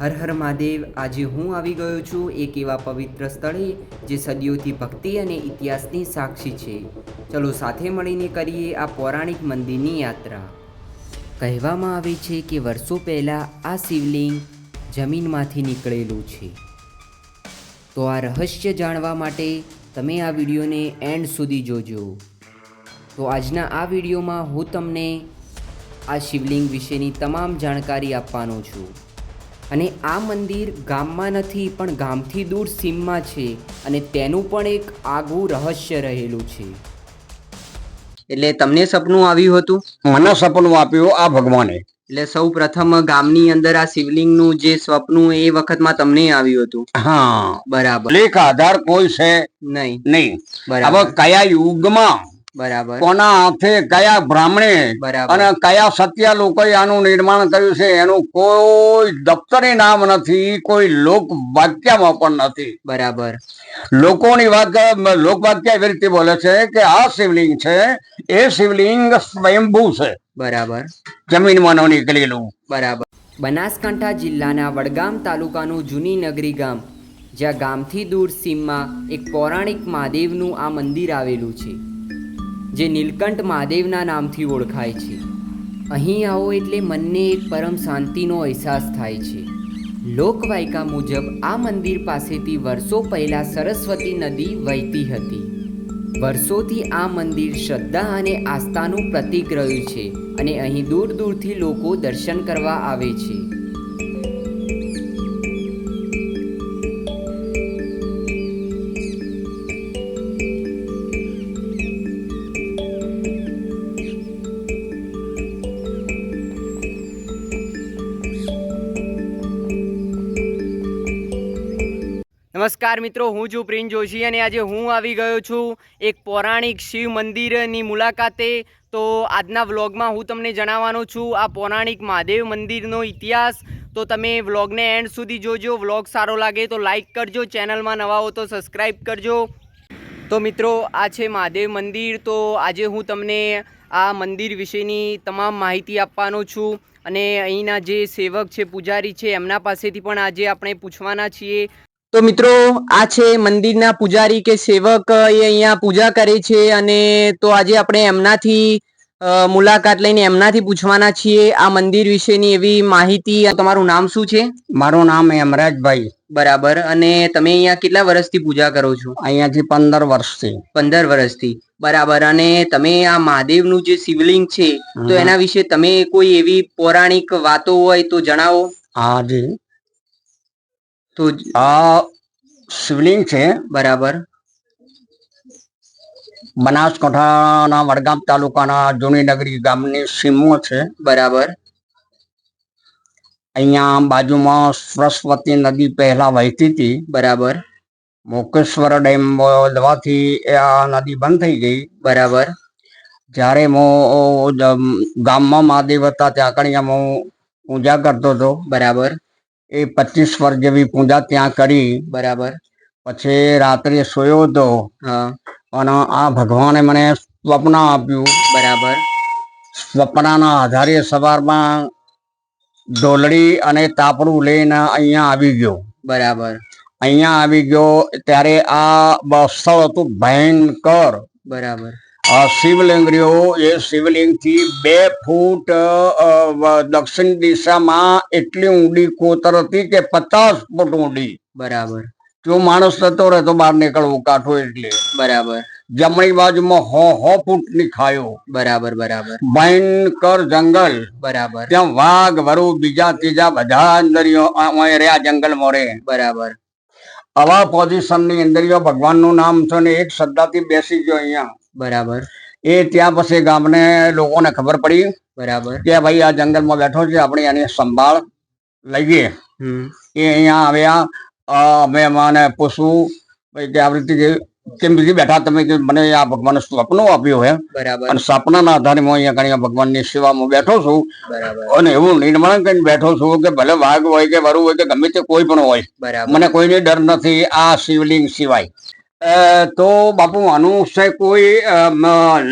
હર હર મહાદેવ, આજે હું આવી ગયો છું એક એવા પવિત્ર સ્થળે જે સદીઓથી ભક્તિ અને ઇતિહાસની સાક્ષી છે. ચલો સાથે મળીને કરીએ આ પૌરાણિક મંદિરની યાત્રા. કહેવામાં આવે છે કે વર્ષો પહેલાં આ શિવલિંગ જમીનમાંથી નીકળેલું છે. તો આ રહસ્ય જાણવા માટે તમે આ વિડીયોને એન્ડ સુધી જોજો. તો આજના આ વિડીયોમાં હું તમને આ શિવલિંગ વિશેની તમામ જાણકારી આપવાનો છું. અને આ મંદિર ગામમાં નથી પણ ગામથી દૂર સીમમાં છે અને તેનું પણ એક આગવું રહસ્ય રહેલું છે. એટલે તમને સપનું આવ્યું હતું? મને સપનું આપ્યું આ ભગવાને. એટલે સૌ પ્રથમ ગામની અંદર આ શિવલિંગનું જે સપનું એ વખતમાં તમને આવ્યું હતું? હા. બરાબર. એક આધાર કોઈ છે નહીં. નહીં. હવે બરાબર કયા યુગમાં? બરાબર. કોના હાથે કયા બ્રાહ્મણે અને કયા સત્ય લોકોએ આનું નિર્માણ કર્યું છે એનું કોઈ દફતરી નામ નથી કોઈ લોક વાક્યમાં પણ નથી. બરાબર. લોકોની વાત લોક વાક્ય એવી રીતે બોલે છે કે આ શિવલિંગ છે એ શિવલિંગ સ્વયંભૂ છે. બરાબર. જમીનમાં ન નીકળેલું. બરાબર. બનાસકાંઠા જિલ્લાના વડગામ તાલુકાનું જૂની નગરી ગામ જ્યાં ગામથી દૂર સીમમાં એક પૌરાણિક મહાદેવનું આ મંદિર આવેલું છે. જે નીલકંઠ મહાદેવના નામથી ઓળખાય છે. અહીં આવો એટલે મનને એક પરમ શાંતિનો અહેસાસ થાય છે. લોકવાયકા મુજબ આ મંદિર પાસેથી વર્ષો પહેલાં સરસ્વતી નદી વહેતી હતી. વર્ષોથી આ મંદિર શ્રદ્ધા અને આસ્થાનું પ્રતીક રહ્યું છે અને અહીં દૂર દૂરથી લોકો દર્શન કરવા આવે છે. નમસ્કાર મિત્રો, હું છું પ્રિન્સ જોશી અને આજે હું આવી ગયો છું એક પૌરાણિક શિવ મંદિરની મુલાકાતે. તો આજના વ્લોગમાં હું તમને જણાવવાનો છું, આ પૌરાણિક મહાદેવ મંદિરનો ઇતિહાસ. તો તમે વ્લોગને એન્ડ સુધી જોજો, વ્લોગ સારો લાગે તો લાઇક કરજો, ચેનલમાં નવા હો તો સબસ્ક્રાઈબ કરજો. તો મિત્રો, આ છે મહાદેવ મંદિર, તો આજે હું તમને આ મંદિર વિશેની તમામ માહિતી આપવાનો છું. અને અહીંના જે સેવક છે, પૂજારી છે, એમના પાસેથી પણ આજે આપણે પૂછવાના છીએ. તો મિત્રો આ છે મંદિરના પૂજારી કે સેવક એ અહીંયા પૂજા કરે છે અને તો આજે આપણે એમનાથી મુલાકાત લઈને એમનાથી પૂછવાના છીએ આ મંદિર વિશેની એવી માહિતી. તમારું નામ શું છે? મારું નામ હેમરાજભાઈ. બરાબર. અને તમે અહીંયા કેટલા વર્ષથી પૂજા કરો છો? અહીંયાથી પંદર વર્ષથી. પંદર વર્ષથી. બરાબર. અને તમે આ મહાદેવનું જે શિવલિંગ છે તો એના વિશે તમે કોઈ એવી પૌરાણિક વાતો હોય તો જણાવો. હાજી તો આ શિવલિંગ છે, બરાબર. બનાસકાંઠાના વડગામ તાલુકાના જૂની નગરી ગામની સીમો છે, બરાબર. અહીંયા બાજુમાં સરસ્વતી નદી પહેલા વહેતી હતી, બરાબર. મોકેશ્વર ડેમ દવાથી આ નદી બંધ થઈ ગઈ, બરાબર. જ્યારે હું ગામમાં મહાદેવ હતા, ત્યાં કણી હું પૂજા કરતો હતો, બરાબર. એ પચીસ વર્ષ જેવી પૂજા ત્યાં કરી, બરાબર. પછી રાત્રે સોયો હતો અને આ ભગવાને મને સ્વપ્ન આપ્યું, બરાબર. સ્વપ્નના આધારે સવારમાં ઢોલડી અને તાપડું લઈને અહીંયા આવી ગયો, બરાબર. અહીંયા આવી ગયો ત્યારે આ સ્થળ હતું ભયંકર, બરાબર. આ શિવલિંગ રહ્યો એ શિવલિંગથી બે ફૂટ દક્ષિણ દિશામાં એટલી ઊંડી કોતર હતી કે પચાસ ફૂટ ઊંડી. બરાબર. જો માણસ થતો રહે તો બહાર નીકળવું કાઠો એટલે. બરાબર. જમણી બાજુમાં હો હો ફૂટની ખાયો. બરાબર બરાબર. ભયંકર જંગલ. બરાબર. ત્યાં વાઘ વરુ બીજા ત્રીજા બધા અંદરીઓ રહ્યા જંગલ મોરે. બરાબર. આવા પોઝિશનની અંદરીઓ ભગવાનનું નામ છે ને એક શ્રદ્ધાથી બેસી ગયો અહીંયા. બરાબર. એ ત્યાં પછી ગામને લોકોને ખબર પડી બરાબર. કે ભાઈ આ જંગલમાં બેઠો છે આપણે એની સંભાળ લઈએ. એ અહીંયા આવ્યા અમે મને પૂછવું ભાઈ કે આવી રીતે કેમ બીજી બેઠા તમે કે મને આ ભગવાન સ્વપ્નો આપ્યું હે. બરાબર. અને સપનાના આધારે હું અહીંયા કણી ભગવાનની સેવામાં બેઠો છું. બરાબર. અને એવું નિર્માણ કરીને બેઠો છું કે ભલે વાઘ હોય કે વરુ હોય કે ગમે તે કોઈ પણ હોય બરાબર. મને કોઈને ડર નથી આ શિવલિંગ સિવાય. તો બાપુ આનું છે કોઈ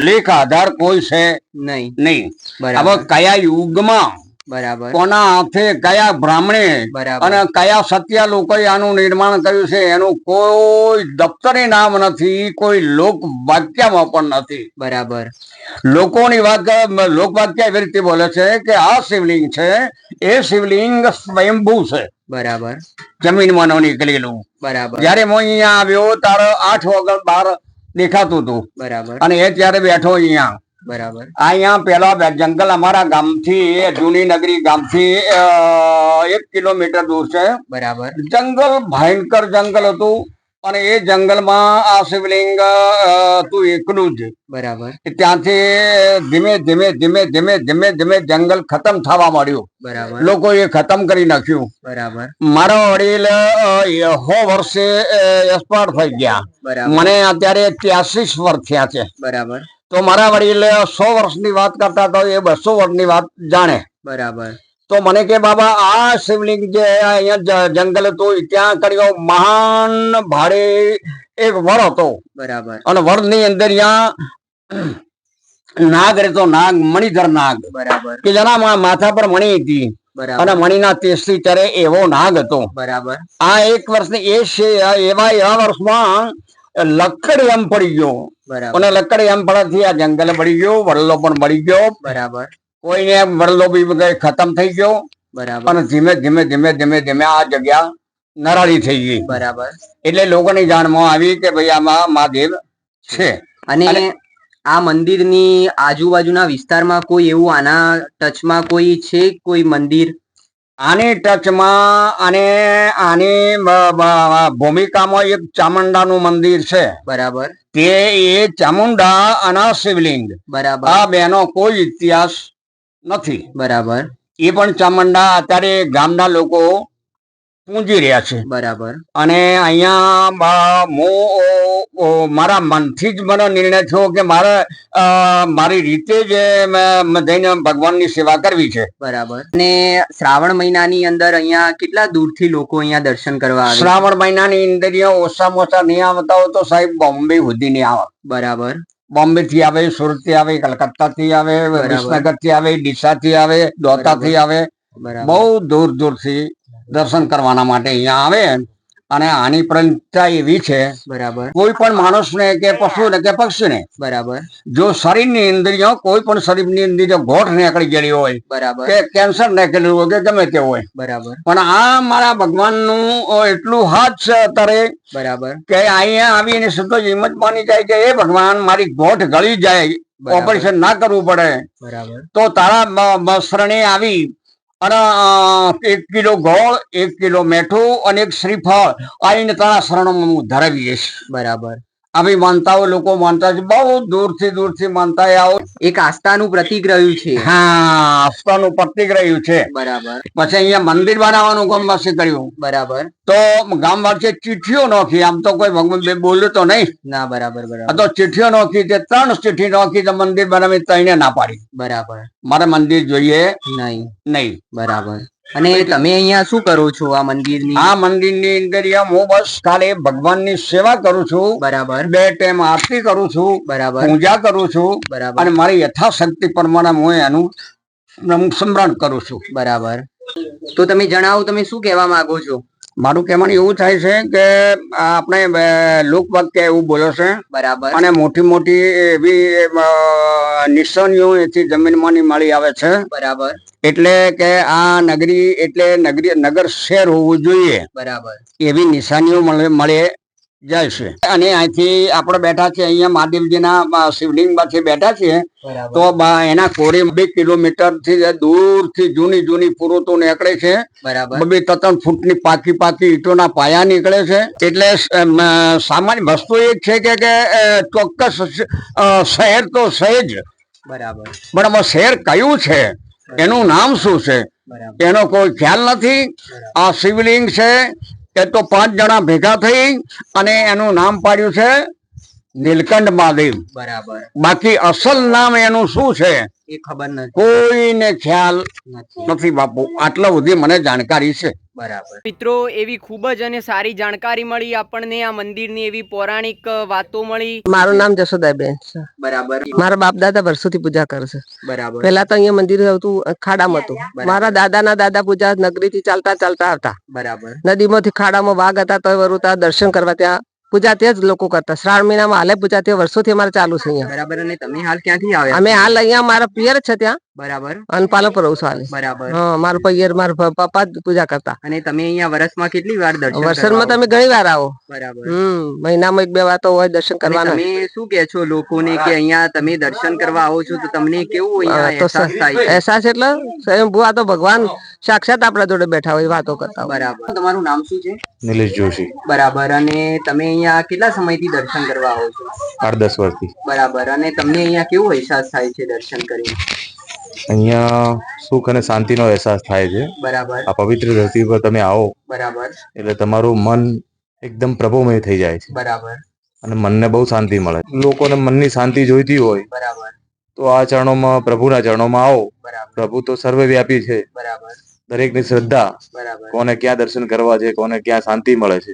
લેખ આધાર કોઈ છે નહીં. નહીં. હવે કયા યુગમાં બરાબર. કોના હાથે કયા બ્રાહ્મણે અને કયા સત્ય લોકોએ આનું નિર્માણ કર્યું છે એનું કોઈ દફતરે નામ નથી કોઈ લોક વાક્યમાં પણ નથી. બરાબર. લોકોની વાત લોક વાક્ય એવી રીતે બોલે છે કે આ શિવલિંગ છે એ શિવલિંગ સ્વયંભૂ છે. બરાબર. જમીનમાં નીકળેલું બરાબર. જયારે હું અહીંયા આવ્યો ત્યારે આઠ વગર બાર દેખાતું હતું. બરાબર. અને એ ત્યારે બેઠો અહીંયા. બરાબર. આ અહીંયા પેલા જંગલ અમારા ગામથી જૂની નગરી ગામથી એક કિલોમીટર દૂર છે. બરાબર. જંગલ ભયંકર જંગલ હતું. અને એ જંગલમાં આ શિવલિંગ તું એકલું જ. બરાબર. ત્યાંથી ધીમે ધીમે ધીમે ધીમે ધીમે ધીમે જંગલ ખતમ થવા માંડ્યું. બરાબર. લોકોએ ખતમ કરી નાખ્યું. બરાબર. મારા વડીલ હો વર્ષે એક્સપાયર થઈ ગયા. બરાબર. મને અત્યારે ત્યાસી વર્ષ થયા છે. બરાબર. તો મારા વડીલ સો વર્ષની વાત કરતા તો એ બસો વર્ષની વાત જાણે. બરાબર. તો મને કે બાબા આ શિવલિંગ જે અહીંયા જંગલ હતું ત્યાં કર્યો મહાન ભારે એક વર હતો. બરાબર. અને વડની અંદર નાગ રહેતો નાગ મણિધર નાગ. બરાબર. કે જેના માથા પર મણી હતી. અને મણીના તેજથી ચરે એવો નાગ હતો. બરાબર. આ એક વર્ષની એ છે એવા એવા વર્ષમાં લક્કડ એમ પડી ગયો. બરાબર. અને લક્કડ એમ પડવાથી આ જંગલ પડી ગયો વડલો પણ મળી ગયો. બરાબર. કોઈને વડલો બી બધો ખતમ થઈ ગયો બરાબર. અને ધીમે ધીમે ધીમે ધીમે ધીમે આ જગ્યા નરાળી થઈ ગઈ. બરાબર. એટલે લોકોની જાણમાં આવી કે ભાઈ આમાં મહાદેવ છે. અને આ મંદિરની આજુબાજુના વિસ્તારમાં કોઈ એવું આના ટચમાં કોઈ છે કોઈ મંદિર? આની ટચમાં અને આની ભૂમિકામાં એક ચામુંડાનું મંદિર છે. બરાબર. તે એ ચામુંડા અને શિવલિંગ. બરાબર. આ બેનો કોઈ ઇતિહાસ નથી. બરાબર. એ પણ ચામંડા અત્યારે ગામના લોકો પૂંજી રહ્યા છે. બરાબર. અને અહીંયા મારા મનથી જ મને નિર્ણય થયો કે મારે મારી રીતે જ જઈને ભગવાનની સેવા કરવી છે. બરાબર. અને શ્રાવણ મહિનાની અંદર અહીંયા કેટલા દૂરથી લોકો અહીંયા દર્શન કરવા આવે? શ્રાવણ મહિનાની અંદર ઓછામાં ઓછા નહીં આવતા હોય તો સાહેબ બોમ્બે સુધી નહીં આવે. બરાબર. બોમ્બે થી આવે સુરતથી આવે કલકત્તા થી આવે. વિસનગરથી આવે ડીસા થી આવે દોતા થી આવે. બહુ દૂર દૂરથી દર્શન કરવાના માટે અહીંયા આવે. અને આની પ્રંચતા એવી છે બરાબર. કોઈ પણ માણસને કે પશુને કે પક્ષીને બરાબર. જો શરીરની ઇન્દ્રિયો કોઈ પણ શરીરની અંદર જો ગોઠ નીકળી ગયેલી હોય બરાબર. કે કેન્સર નીકળેલું હોય કે ગમે તે હોય. બરાબર. પણ આ મારા ભગવાનનું નું એટલું હાથ છે અત્યારે બરાબર. કે અહીંયા આવીને સીધો જ હિંમત માની જાય કે એ ભગવાન મારી ગોઠ ગળી જાય ઓપરેશન ના કરવું પડે. બરાબર. તો તારા મ- મ- આવી અને એક કિલો ગોળ, એક કિલો મેઠું અને એક શ્રીફળ આવીને તારા શરણોમાં હું ધરાવીશ બરાબર. આવી માનતાઓ લોકો માનતા છે બહુ દૂરથી દૂરથી માનતા આવો. એક આસ્થાનું પ્રતિક રહ્યું છે. હા આસ્થાનું પ્રતિક રહ્યું છે. બરાબર. પછી અહીંયા મંદિર બનાવવાનું ગામવાસી કર્યું. બરાબર. તો ગામવાસીએ ચિઠ્ઠીઓ નોખી. આમ તો કોઈ ભગવાન બે બોલ્યું તો નહીં. ના બરાબર બરાબર. તો ચિઠ્ઠીઓ નોખી તે ત્રણ ચિઠ્ઠી નોખી તો મંદિર બનાવી તઈને ના પાડી. બરાબર. મારે મંદિર જોઈએ નહીં. નહીં. બરાબર. અને તમે અહીંયા શું કરો છો? આ મંદિરની? આ મંદિરની અંદર હું બસ ખાલી ભગવાનની સેવા કરું છું. બરાબર. બે ટાઈમ આરતી કરું છું. બરાબર. પૂજા કરું છું. બરાબર. અને મારી યથાશક્તિ પ્રમાણે હું એનું સ્મરણ કરું છું. બરાબર. તો તમે જણાવો તમે શું કહેવા માંગો છો? મારું કહેવાનું એવું થાય છે કે આપણે લોક વાક્ય એવું બોલે છે. બરાબર. અને મોટી મોટી એવી નિશાનીઓ એથી જમીનમાંની મળી આવે છે. બરાબર. એટલે કે આ નગરી એટલે નગરી નગર શહેર હોવું જોઈએ. બરાબર. એવી નિશાનીઓ મળે મળે જાય છે અને અહીંથી આપણે બેઠા છીએ અહીંયા મહાદેવજીના શિવલિંગ શિવલિંગમાંથી બેઠા છીએ. તો એના કોરે બે કિલોમીટરથી દૂરથી જૂની જૂની પુરુતો નીકળે છે. બરાબર. બબે ત્રણ ફૂટની પાકી પાકી ઈટોના પાયા નીકળે છે. એટલે સામાન્ય વસ્તુ એ છે કે કે ચોક્કસ શહેર તો સહેજ બરાબર. પણ શહેર કયું છે? એનું નામ શું છે? એનો કોઈ ખ્યાલ નથી. આ શિવલિંગ છે. એ તો પાંચ જણા ભેગા થઈ અને એનું નામ પાડ્યું છે નીલકંઠ મહાદેવ. બરાબર. બાકી અસલ નામ એનું શું છે? એ ખબર નથી. કોઈને ખ્યાલ નથી. નથી બાપુ. આટલા સુધી મને જાણકારી છે. બરાબર. મિત્રો એવી ખૂબ જ અને સારી જાણકારી મળી આપણને આ મંદિરની એવી પૌરાણિક વાતો મળી. મારું નામ જશોદાબેન છે. બરાબર. મારા બાપ દાદા વર્ષોથી પૂજા કરશે બરાબર. પેલા તો અહીંયા મંદિર હતું ખાડામાં હતું. મારા દાદાના દાદા પૂજા નગરીથી ચાલતા ચાલતા આવતા. બરાબર. નદીમાંથી ખાડામાં વાઘ હતા તો વરુતા દર્શન કરવા ત્યાં પૂજા તે જ લોકો કરતા. શ્રાવણ મહિનામાં હાલે પૂજા તે વર્ષોથી અમારે ચાલુ છે અહીંયા. બરાબર અને તમે હાલ ક્યાંથી આવ્યા? અમે હાલ અહીંયા મારા પિયર છે ત્યાં. બરાબર. અને પાલનપુર રહું છું બરાબર. હા મારો પૈયર મારા પપ્પા જ પૂજા કરતા. અને તમે અહીંયા વર્ષમાં કેટલી વાર દર્શન વર્ષમાં તમે ઘણી વાર આવો. બરાબર. હમ મહિનામાં એક બે વાર તો હોય દર્શન કરવાના. તમે શું કે છો લોકોને કે અહીંયા તમે દર્શન કરવા આવો છો તો તમને કેવું અહીંયા અહેસાસ થાય અહેસાસ એટલે સ્વયંભૂ આ તો ભગવાન સાક્ષાત આપણા જોડે બેઠા હોય વાતો કરતા હોય. બરાબર. તમારું નામ શું છે? નિલેશ જોશી. બરાબર. અને તમે અહીંયા કેટલા સમયથી દર્શન કરવા આવો છો? આઠ દસ વર્ષથી. બરાબર. અને તમને અહીંયા કેવું અહેસાસ થાય છે દર્શન કરીને? અહીંયા સુખ અને શાંતિનો અહેસાસ થાય છે. બરાબર. આ પવિત્ર ધરતી પર તમે આવો. બરાબર. એટલે તમારું મન એકદમ પ્રભુમય થઈ જાય છે. બરાબર. અને મનને બહુ શાંતિ મળે લોકોને મનની શાંતિ જોઈતી હોય બરાબર. તો આ ચરણોમાં પ્રભુના ચરણોમાં આવો. પ્રભુ તો સર્વવ્યાપી છે. બરાબર. દરેકની શ્રદ્ધા. બરાબર. કોને ક્યાં દર્શન કરવા છે કોને ક્યાં શાંતિ મળે છે.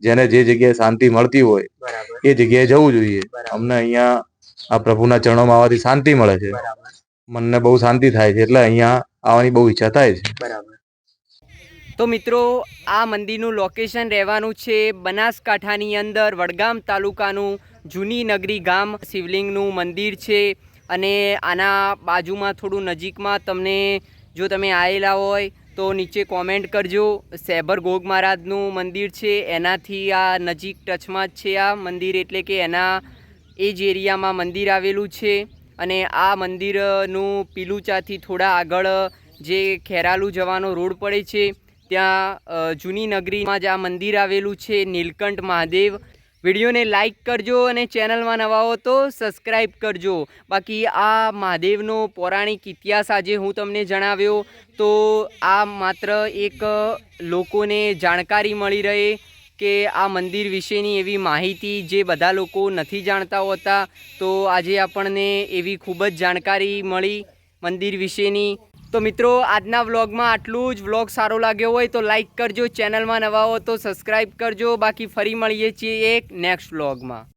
જેને જે જગ્યાએ શાંતિ મળતી હોય એ જગ્યાએ જવું જોઈએ. અમને અહીંયા આ પ્રભુના ચરણોમાં આવવાથી શાંતિ મળે છે. બરાબર. મનને બહુ શાંતિ થાય છે એટલે અહીંયા આવવાની બહુ ઈચ્છા થાય છે. બરાબર. તો મિત્રો આ મંદિરનું લોકેશન રહેવાનું છે બનાસકાંઠાની અંદર વડગામ તાલુકાનું જૂની નગરી ગામ શિવલિંગનું મંદિર છે અને આના બાજુમાં થોડું નજીકમાં તમને જો તમે આવેલા હોય તો નીચે કોમેન્ટ કરજો. સેબર ગોગ મહારાજનું મંદિર છે એનાથી આ નજીક ટચમાં જ છે આ મંદિર એટલે કે એના એ જ એરિયામાં મંદિર આવેલું છે. અને આ મંદિરનું પીલુચાથી થોડા આગળ, જે ખેરાલુ જવાનો રોડ પડે છે, ત્યાં જૂની નગરીમાં જ આ મંદિર આવેલું છે, નીલકંઠ મહાદેવ. વિડીયોને લાઇક કરજો અને ચેનલમાં નવા હો તો સબસ્ક્રાઈબ કરજો. બાકી આ મહાદેવનો પૌરાણિક ઇતિહાસ આજે હું તમને જણાવ્યો, તો આ માત્ર એક લોકોને જાણકારી મળી રહે કે આ મંદિર વિશેની એવી માહિતી જે બધા લોકો નથી જાણતા હોતા, તો આજે આપણને એવી ખૂબ જ જાણકારી મળી મંદિર વિશેની. તો મિત્રો, આજના વ્લોગમાં આટલું જ. વ્લોગ સારો લાગ્યો હોય તો લાઇક કરજો, ચેનલમાં નવા હો તો સબસ્ક્રાઈબ કરજો. બાકી ફરી મળીએ છીએ એક નેક્સ્ટ વ્લોગમાં.